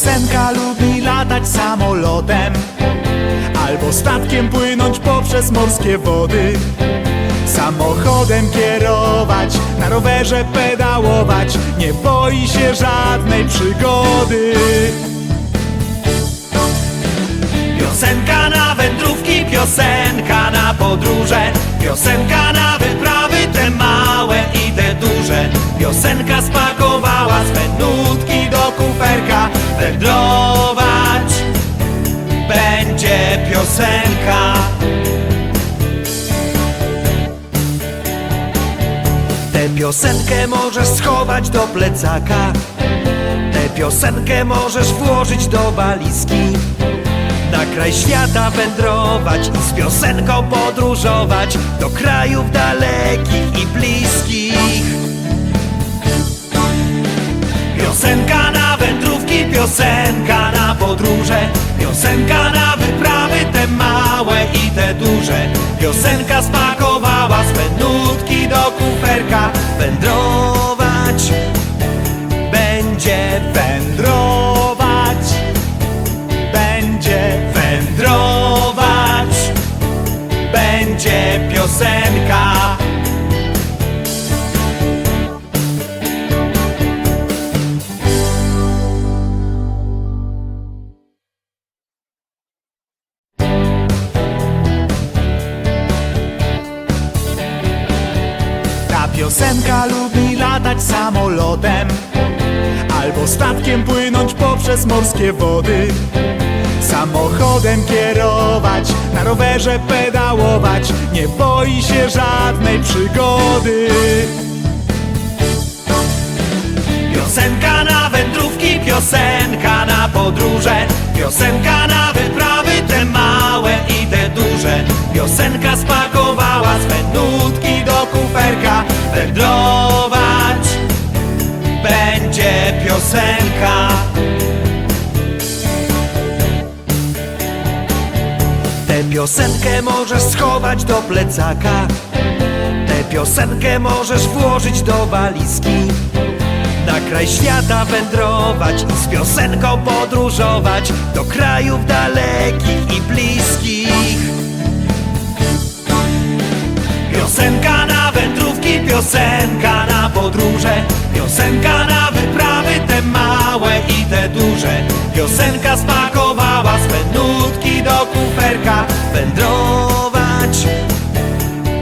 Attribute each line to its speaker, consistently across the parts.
Speaker 1: piosenka lubi latać samolotem Albo statkiem płynąć poprzez morskie wody. Samochodem kierować, na rowerze pedałować Nie boi się żadnej przygody. Piosenka na wędrówki, piosenka na podróże Piosenka na wyprawy, te małe i te duże. Piosenka spakowała swe nutki do kuferka Wędrować. Będzie piosenka. Tę piosenkę możesz schować do plecaka. Tę piosenkę możesz włożyć do walizki. Na kraj świata wędrować i z piosenką podróżować. Do krajów dalekich i bliskich. Piosenka na wędrówki, piosenka na podróże, piosenka na wyprawy, te małe i te duże. Piosenka spakowała swe nutki do kuferka, wędrować będzie wędrować będzie wędrować, będzie piosenka. Piosenka lubi latać samolotem Albo statkiem płynąć poprzez morskie wody. Samochodem kierować, na rowerze pedałować Nie boi się żadnej przygody. Piosenka na wędrówki, piosenka na podróże Piosenka na wyprawy, te małe i te duże. Piosenka spakowała Wędrować. Będzie piosenka. Tę piosenkę możesz schować do plecaka. Tę piosenkę możesz włożyć do walizki. Na kraj świata wędrować i z piosenką podróżować. Do krajów dalekich piosenka na podróże Piosenka na wyprawy, te małe i te duże. Piosenka spakowała swe nutki do kuferka. Wędrować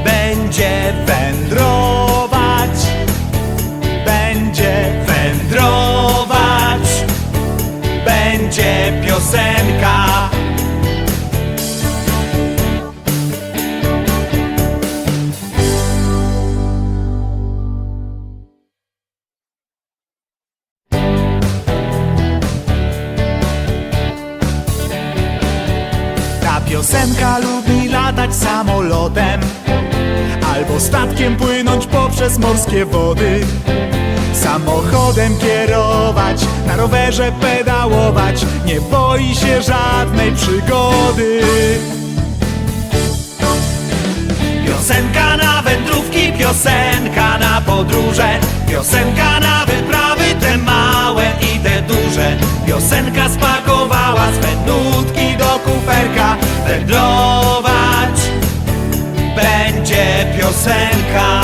Speaker 1: będzie wędrować Będzie wędrować Będzie piosenka piosenka lubi latać samolotem. Albo statkiem płynąć poprzez morskie wody. Samochodem kierować, na rowerze pedałować. Nie boi się żadnej przygody. Piosenka na wędrówki, piosenka na podróże. Piosenka na wyprawy, te małe i te duże. Piosenka spakowała Wędrować będzie piosenka.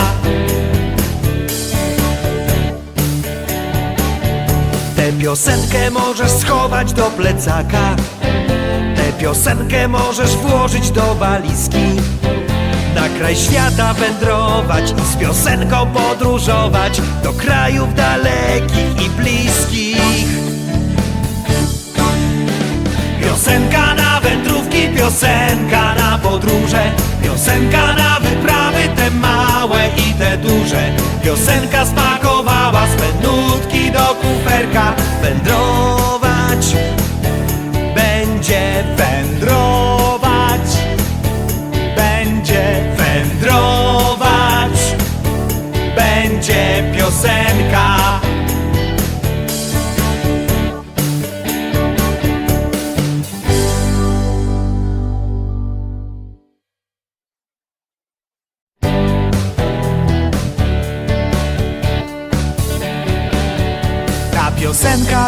Speaker 1: Tę piosenkę możesz schować do plecaka. Tę piosenkę możesz włożyć do walizki. Na kraj świata wędrować i z piosenką podróżować. Do krajów dalekich i bliskich. Piosenka na podróże, piosenka na wyprawy, te małe i te duże. Piosenka spakowała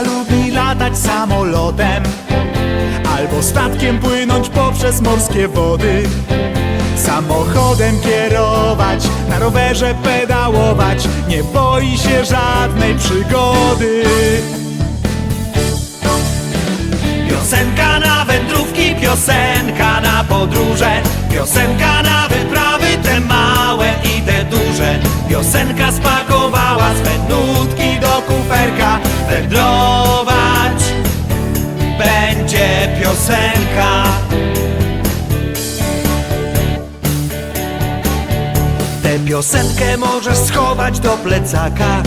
Speaker 1: Lubi latać
Speaker 2: samolotem. Albo statkiem płynąć poprzez morskie wody. Samochodem kierować, na rowerze pedałować. Nie boi się żadnej przygody.
Speaker 1: Piosenka na wędrówki, piosenka na podróże. Piosenka na wyprawy, te małe piosenkę możesz schować do plecaka.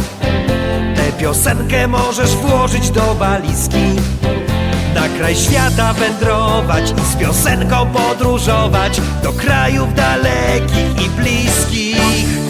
Speaker 1: Tę piosenkę możesz włożyć do walizki. Na kraj świata wędrować i z piosenką podróżować. Do krajów dalekich i bliskich